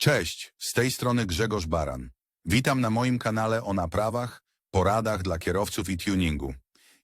Cześć, z tej strony Grzegorz Baran. Witam na moim kanale o naprawach, poradach dla kierowców i tuningu.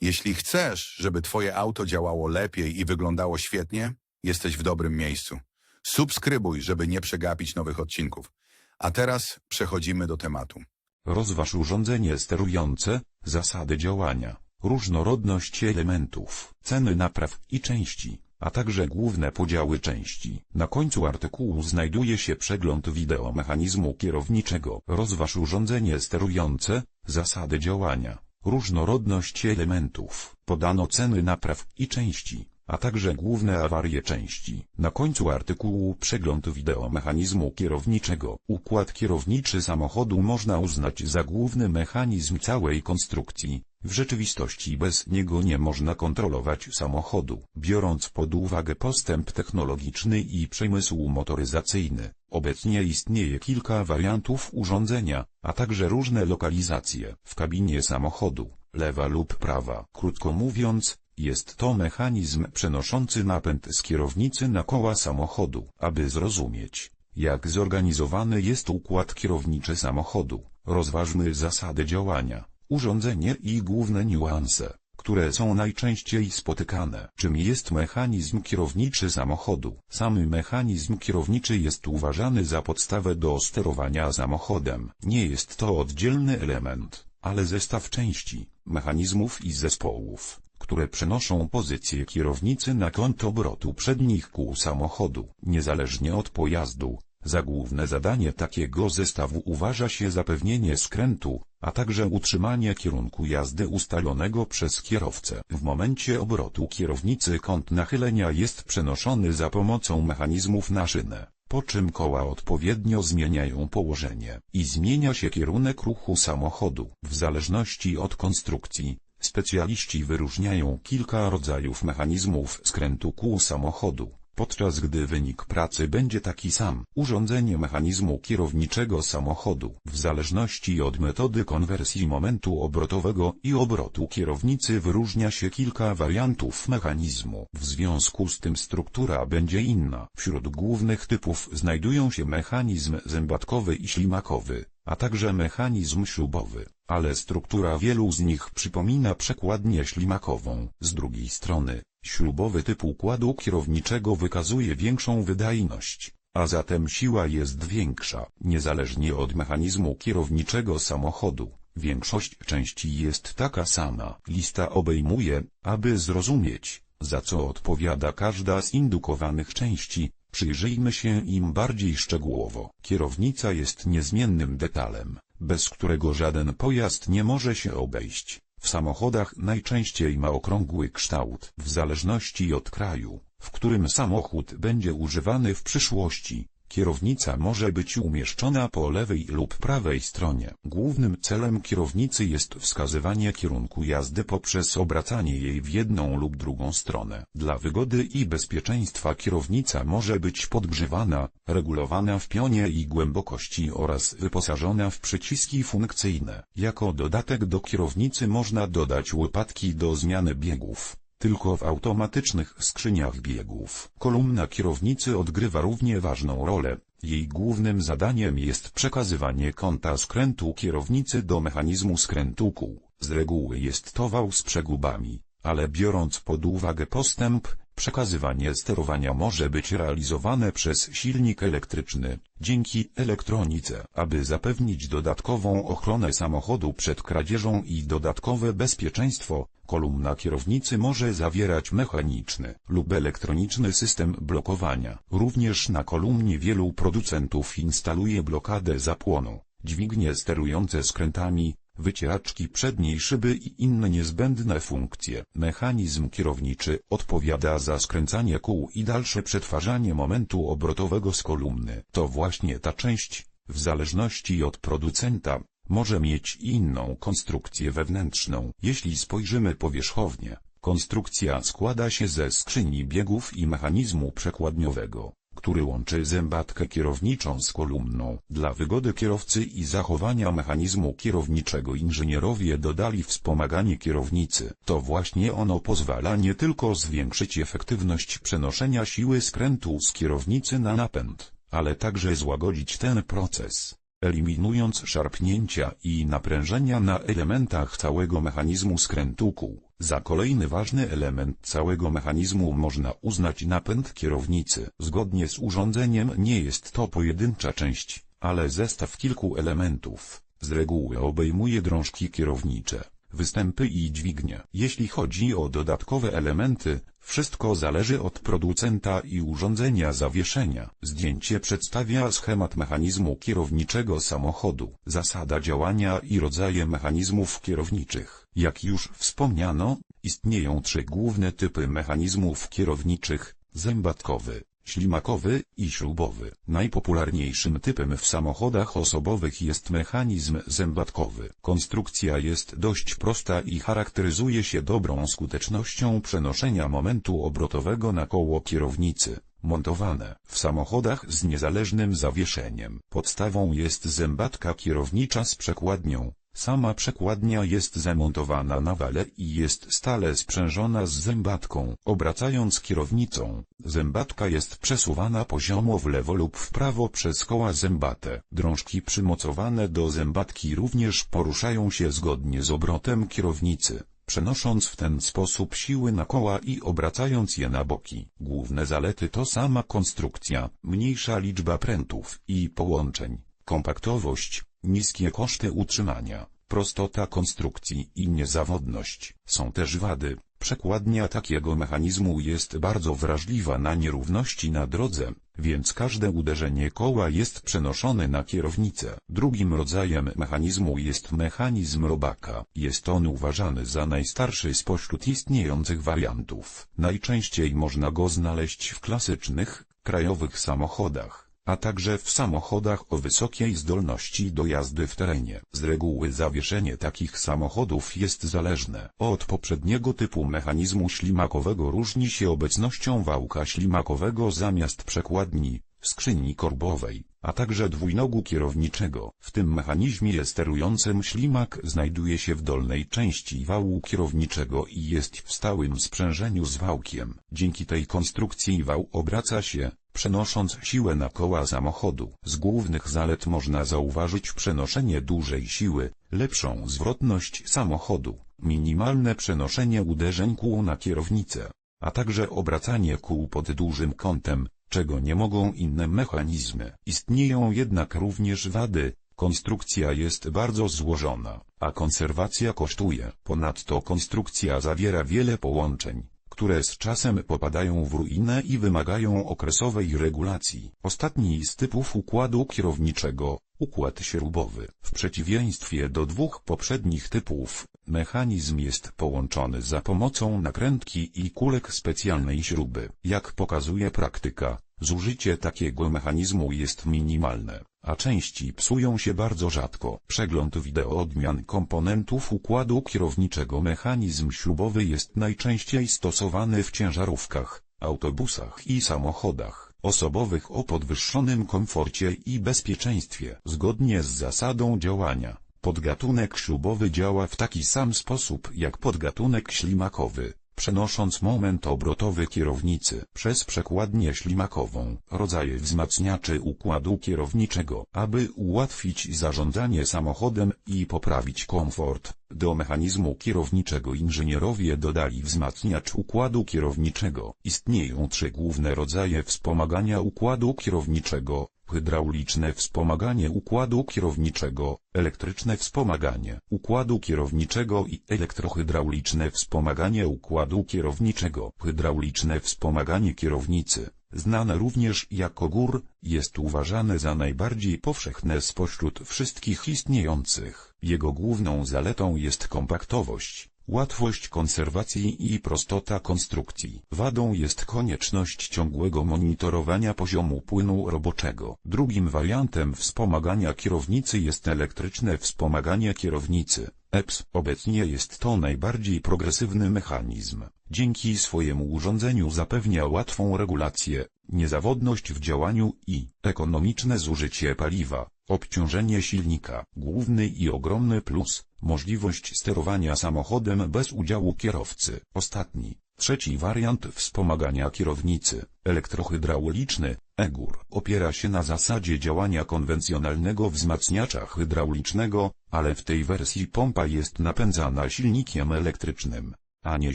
Jeśli chcesz, żeby Twoje auto działało lepiej i wyglądało świetnie, jesteś w dobrym miejscu. Subskrybuj, żeby nie przegapić nowych odcinków. A teraz przechodzimy do tematu. Rozważ urządzenie sterujące, zasady działania, różnorodność elementów, ceny napraw i części, a także główne podziały części. Na końcu artykułu znajduje się przegląd wideo mechanizmu kierowniczego. Rozważ urządzenie sterujące, zasady działania, różnorodność elementów, podano ceny napraw i części a także główne awarie części. Na końcu artykułu przegląd wideo mechanizmu kierowniczego. Układ kierowniczy samochodu można uznać za główny mechanizm całej konstrukcji. W rzeczywistości bez niego nie można kontrolować samochodu. Biorąc pod uwagę postęp technologiczny i przemysł motoryzacyjny, obecnie istnieje kilka wariantów urządzenia, a także różne lokalizacje w kabinie samochodu, lewa lub prawa. Krótko mówiąc, jest to mechanizm przenoszący napęd z kierownicy na koła samochodu. Aby zrozumieć, jak zorganizowany jest układ kierowniczy samochodu, rozważmy zasady działania, urządzenie i główne niuanse, które są najczęściej spotykane. Czym jest mechanizm kierowniczy samochodu? Sam mechanizm kierowniczy jest uważany za podstawę do sterowania samochodem. Nie jest to oddzielny element, ale zestaw części, mechanizmów i zespołów które przenoszą pozycję kierownicy na kąt obrotu przednich kół samochodu. Niezależnie od pojazdu, za główne zadanie takiego zestawu uważa się zapewnienie skrętu, a także utrzymanie kierunku jazdy ustalonego przez kierowcę. W momencie obrotu kierownicy kąt nachylenia jest przenoszony za pomocą mechanizmów na szynę, po czym koła odpowiednio zmieniają położenie i zmienia się kierunek ruchu samochodu. W zależności od konstrukcji, Specjaliści wyróżniają kilka rodzajów mechanizmów skrętu kół samochodu, podczas gdy wynik pracy będzie taki sam. Urządzenie mechanizmu kierowniczego samochodu w zależności od metody konwersji momentu obrotowego i obrotu kierownicy wyróżnia się kilka wariantów mechanizmu. W związku z tym struktura będzie inna. Wśród głównych typów znajdują się mechanizm zębatkowy i ślimakowy, a także mechanizm śrubowy ale struktura wielu z nich przypomina przekładnię ślimakową. Z drugiej strony, śrubowy typ układu kierowniczego wykazuje większą wydajność, a zatem siła jest większa. Niezależnie od mechanizmu kierowniczego samochodu, większość części jest taka sama. Lista obejmuje, aby zrozumieć, za co odpowiada każda z indukowanych części, Przyjrzyjmy się im bardziej szczegółowo. Kierownica jest niezmiennym detalem, bez którego żaden pojazd nie może się obejść. W samochodach najczęściej ma okrągły kształt. W zależności od kraju, w którym samochód będzie używany w przyszłości, Kierownica może być umieszczona po lewej lub prawej stronie. Głównym celem kierownicy jest wskazywanie kierunku jazdy poprzez obracanie jej w jedną lub drugą stronę. Dla wygody i bezpieczeństwa kierownica może być podgrzewana, regulowana w pionie i głębokości oraz wyposażona w przyciski funkcyjne. Jako dodatek do kierownicy można dodać łopatki do zmiany biegów tylko w automatycznych skrzyniach biegów. Kolumna kierownicy odgrywa równie ważną rolę. Jej głównym zadaniem jest przekazywanie kąta skrętu kierownicy do mechanizmu skrętu kół. Z reguły jest to wał z przegubami, ale biorąc pod uwagę postęp, Przekazywanie sterowania może być realizowane przez silnik elektryczny, dzięki elektronice. Aby zapewnić dodatkową ochronę samochodu przed kradzieżą i dodatkowe bezpieczeństwo, kolumna kierownicy może zawierać mechaniczny lub elektroniczny system blokowania. Również na kolumnie wielu producentów instaluje blokadę zapłonu, dźwignie sterujące skrętami, wycieraczki przedniej szyby i inne niezbędne funkcje. Mechanizm kierowniczy odpowiada za skręcanie kół i dalsze przetwarzanie momentu obrotowego z kolumny. To właśnie ta część, w zależności od producenta, może mieć inną konstrukcję wewnętrzną. Jeśli spojrzymy powierzchownie, konstrukcja składa się ze skrzyni biegów i mechanizmu przekładniowego który łączy zębatkę kierowniczą z kolumną. Dla wygody kierowcy i zachowania mechanizmu kierowniczego inżynierowie dodali wspomaganie kierownicy. To właśnie ono pozwala nie tylko zwiększyć efektywność przenoszenia siły skrętu z kierownicy na napęd, ale także złagodzić ten proces, eliminując szarpnięcia i naprężenia na elementach całego mechanizmu skrętu kół. Za kolejny ważny element całego mechanizmu można uznać napęd kierownicy. Zgodnie z urządzeniem nie jest to pojedyncza część, ale zestaw kilku elementów. Z reguły obejmuje drążki kierownicze, występy i dźwignie. Jeśli chodzi o dodatkowe elementy, wszystko zależy od producenta i urządzenia zawieszenia. Zdjęcie przedstawia schemat mechanizmu kierowniczego samochodu, zasada działania i rodzaje mechanizmów kierowniczych. Jak już wspomniano, istnieją trzy główne typy mechanizmów kierowniczych, zębatkowy, ślimakowy i śrubowy. Najpopularniejszym typem w samochodach osobowych jest mechanizm zębatkowy. Konstrukcja jest dość prosta i charakteryzuje się dobrą skutecznością przenoszenia momentu obrotowego na koło kierownicy. Montowane w samochodach z niezależnym zawieszeniem. Podstawą jest zębatka kierownicza z przekładnią, Sama przekładnia jest zamontowana na wale i jest stale sprzężona z zębatką. Obracając kierownicą, zębatka jest przesuwana poziomo w lewo lub w prawo przez koła zębate. Drążki przymocowane do zębatki również poruszają się zgodnie z obrotem kierownicy przenosząc w ten sposób siły na koła i obracając je na boki. Główne zalety to sama konstrukcja, mniejsza liczba prętów i połączeń, kompaktowość, niskie koszty utrzymania, prostota konstrukcji i niezawodność. Są też wady. Przekładnia takiego mechanizmu jest bardzo wrażliwa na nierówności na drodze, więc każde uderzenie koła jest przenoszone na kierownicę. Drugim rodzajem mechanizmu jest mechanizm robaka. Jest on uważany za najstarszy spośród istniejących wariantów. Najczęściej można go znaleźć w klasycznych, krajowych samochodach a także w samochodach o wysokiej zdolności do jazdy w terenie. Z reguły zawieszenie takich samochodów jest zależne od poprzedniego typu mechanizmu ślimakowego różni się obecnością wałka ślimakowego zamiast przekładni, skrzyni korbowej, a także dwójnogu kierowniczego. W tym mechanizmie sterującym ślimak znajduje się w dolnej części wału kierowniczego i jest w stałym sprzężeniu z wałkiem. Dzięki tej konstrukcji wał obraca się, przenosząc siłę na koła samochodu. Z głównych zalet można zauważyć przenoszenie dużej siły, lepszą zwrotność samochodu, minimalne przenoszenie uderzeń kół na kierownicę, a także obracanie kół pod dużym kątem, czego nie mogą inne mechanizmy. Istnieją jednak również wady, konstrukcja jest bardzo złożona, a konserwacja kosztuje. Ponadto konstrukcja zawiera wiele połączeń, które z czasem popadają w ruinę i wymagają okresowej regulacji. Ostatni z typów układu kierowniczego, układ śrubowy. W przeciwieństwie do dwóch poprzednich typów, mechanizm jest połączony za pomocą nakrętki i kulek specjalnej śruby. Jak pokazuje praktyka, zużycie takiego mechanizmu jest minimalne, a części psują się bardzo rzadko. Przegląd wideo odmian komponentów układu kierowniczego Mechanizm śrubowy jest najczęściej stosowany w ciężarówkach, autobusach i samochodach osobowych o podwyższonym komforcie i bezpieczeństwie. Zgodnie z zasadą działania, podgatunek śrubowy działa w taki sam sposób jak podgatunek ślimakowy przenosząc moment obrotowy kierownicy przez przekładnię ślimakową, rodzaje wzmacniaczy układu kierowniczego, aby ułatwić zarządzanie samochodem i poprawić komfort. Do mechanizmu kierowniczego inżynierowie dodali wzmacniacz układu kierowniczego. Istnieją trzy główne rodzaje wspomagania układu kierowniczego, hydrauliczne wspomaganie układu kierowniczego, elektryczne wspomaganie układu kierowniczego i elektrohydrauliczne wspomaganie układu kierowniczego. Hydrauliczne wspomaganie kierownicy, znane również jako GUR, jest uważane za najbardziej powszechne spośród wszystkich istniejących. Jego główną zaletą jest kompaktowość, Łatwość konserwacji i prostota konstrukcji. Wadą jest konieczność ciągłego monitorowania poziomu płynu roboczego. Drugim wariantem wspomagania kierownicy jest elektryczne wspomaganie kierownicy. EPS obecnie jest to najbardziej progresywny mechanizm. Dzięki swojemu urządzeniu zapewnia łatwą regulację, niezawodność w działaniu i ekonomiczne zużycie paliwa. Obciążenie silnika. Główny i ogromny plus, możliwość sterowania samochodem bez udziału kierowcy. Ostatni, Trzeci wariant wspomagania kierownicy, elektrohydrauliczny, EGUR, opiera się na zasadzie działania konwencjonalnego wzmacniacza hydraulicznego, ale w tej wersji pompa jest napędzana silnikiem elektrycznym, a nie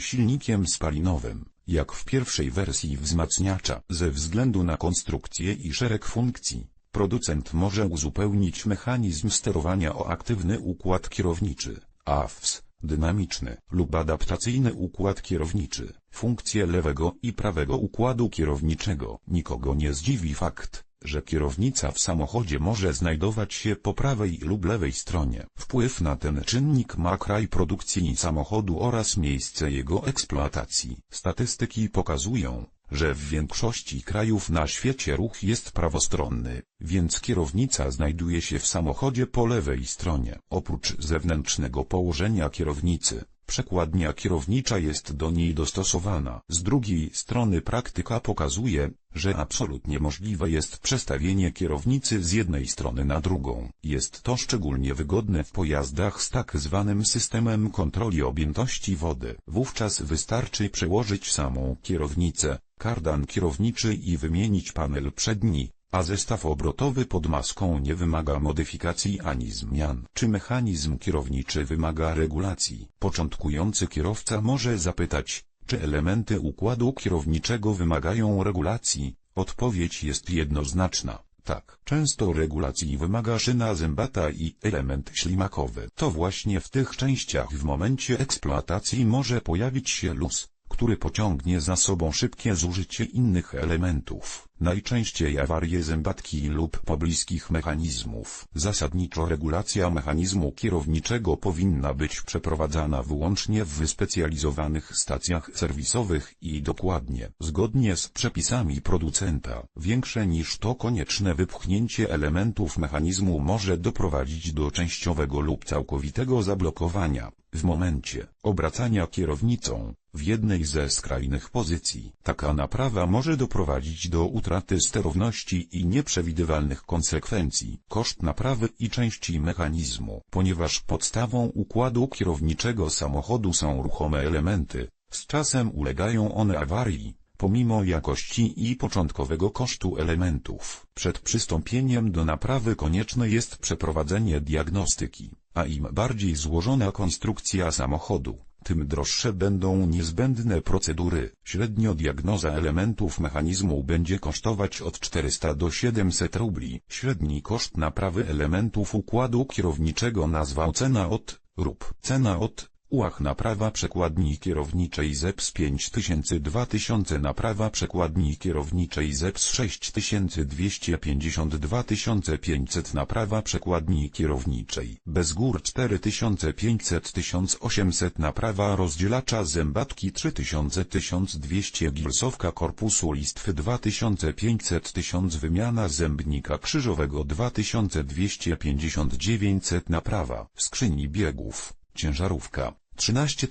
silnikiem spalinowym, jak w pierwszej wersji wzmacniacza. Ze względu na konstrukcję i szereg funkcji, producent może uzupełnić mechanizm sterowania o aktywny układ kierowniczy, AFS, dynamiczny lub adaptacyjny układ kierowniczy, funkcje lewego i prawego układu kierowniczego. Nikogo nie zdziwi fakt, że kierownica w samochodzie może znajdować się po prawej lub lewej stronie. Wpływ na ten czynnik ma kraj produkcji samochodu oraz miejsce jego eksploatacji. Statystyki pokazują, że w większości krajów na świecie ruch jest prawostronny, więc kierownica znajduje się w samochodzie po lewej stronie. Oprócz zewnętrznego położenia kierownicy, przekładnia kierownicza jest do niej dostosowana. Z drugiej strony praktyka pokazuje, że absolutnie możliwe jest przestawienie kierownicy z jednej strony na drugą. Jest to szczególnie wygodne w pojazdach z tak zwanym systemem kontroli objętości wody. Wówczas wystarczy przełożyć samą kierownicę, kardan kierowniczy i wymienić panel przedni, a zestaw obrotowy pod maską nie wymaga modyfikacji ani zmian. Czy mechanizm kierowniczy wymaga regulacji? Początkujący kierowca może zapytać, czy elementy układu kierowniczego wymagają regulacji? Odpowiedź jest jednoznaczna. Tak, często regulacji wymaga szyna zębata i element ślimakowy. To właśnie w tych częściach w momencie eksploatacji może pojawić się luz, który pociągnie za sobą szybkie zużycie innych elementów, najczęściej awarie zębatki lub pobliskich mechanizmów. Zasadniczo regulacja mechanizmu kierowniczego powinna być przeprowadzana wyłącznie w wyspecjalizowanych stacjach serwisowych i dokładnie zgodnie z przepisami producenta. Większe niż to konieczne wypchnięcie elementów mechanizmu może doprowadzić do częściowego lub całkowitego zablokowania. W momencie obracania kierownicą, w jednej ze skrajnych pozycji, taka naprawa może doprowadzić do utraty sterowności i nieprzewidywalnych konsekwencji. Koszt naprawy i części mechanizmu, ponieważ podstawą układu kierowniczego samochodu są ruchome elementy, z czasem ulegają one awarii, pomimo jakości i początkowego kosztu elementów. Przed przystąpieniem do naprawy konieczne jest przeprowadzenie diagnostyki, a im bardziej złożona konstrukcja samochodu, tym droższe będą niezbędne procedury. Średnio diagnoza elementów mechanizmu będzie kosztować od 400 do 700 rubli. Średni koszt naprawy elementów układu kierowniczego nazwał cena od, rób cena od, Ułach naprawa przekładni kierowniczej ZEPS 5000 2000 naprawa przekładni kierowniczej ZEPS 6250 2500 naprawa przekładni kierowniczej. Bez gór 4500 1800 naprawa rozdzielacza zębatki 3000 1200 gilsowka korpusu listwy 2500 1000 wymiana zębnika krzyżowego 2250 900 naprawa skrzyni biegów ciężarówka, 13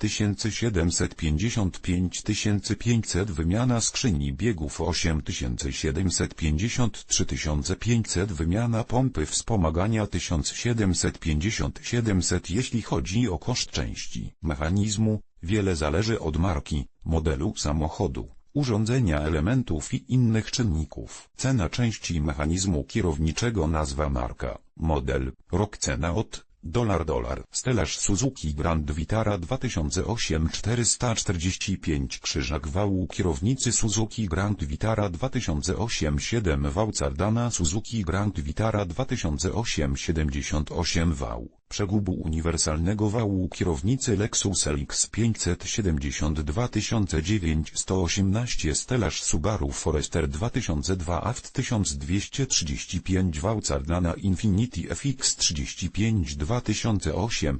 750 5500 wymiana skrzyni biegów. 8750 3500 wymiana pompy. wspomagania 1750 700 jeśli chodzi o koszt części mechanizmu, wiele zależy od marki, modelu samochodu urządzenia elementów i innych czynników. Cena części mechanizmu kierowniczego. nazwa marka, model, rok cena od Dolar dolar. Stelaż Suzuki Grand Vitara 2008 445 Krzyżak wału kierownicy Suzuki Grand Vitara 2008 7 wał Cardana Suzuki Grand Vitara 2008 78 wał. Przegubu uniwersalnego wału kierownicy Lexus LX 572 118 Stelaż Subaru Forester 2002 AFT 1235 wał Cardana Infiniti FX 35 2008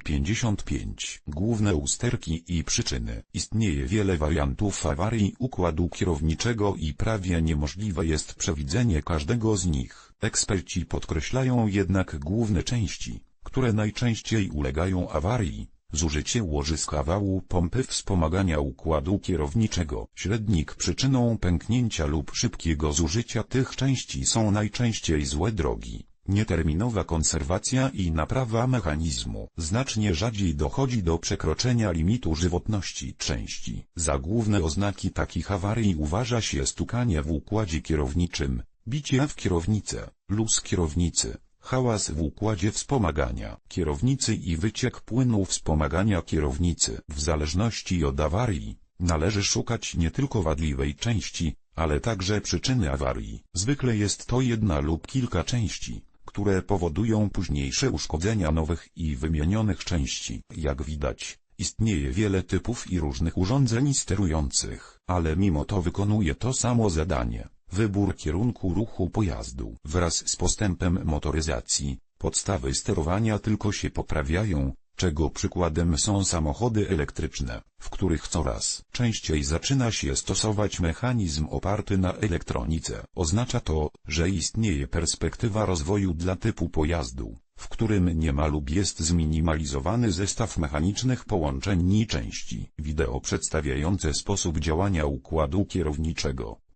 55 Główne usterki i przyczyny Istnieje wiele wariantów awarii układu kierowniczego i prawie niemożliwe jest przewidzenie każdego z nich. Eksperci podkreślają jednak główne części które najczęściej ulegają awarii, zużycie łożyska wału pompy wspomagania układu kierowniczego. Średnik przyczyną pęknięcia lub szybkiego zużycia tych części są najczęściej złe drogi, Nieterminowa konserwacja i naprawa mechanizmu. Znacznie rzadziej dochodzi do przekroczenia limitu żywotności części. Za główne oznaki takich awarii uważa się stukanie w układzie kierowniczym, bicie w kierownicę, luz kierownicy, hałas w układzie wspomagania kierownicy i wyciek płynu wspomagania kierownicy. W zależności od awarii, należy szukać nie tylko wadliwej części, ale także przyczyny awarii. Zwykle jest to jedna lub kilka części, które powodują późniejsze uszkodzenia nowych i wymienionych części. Jak widać, istnieje wiele typów i różnych urządzeń sterujących, ale mimo to wykonuje to samo zadanie. Wybór kierunku ruchu pojazdu. Wraz z postępem motoryzacji, podstawy sterowania tylko się poprawiają, czego przykładem są samochody elektryczne, w których coraz częściej zaczyna się stosować mechanizm oparty na elektronice. Oznacza to, że istnieje perspektywa rozwoju dla typu pojazdu, w którym nie ma lub jest zminimalizowany zestaw mechanicznych połączeń i części. Wideo przedstawiające sposób działania układu kierowniczego.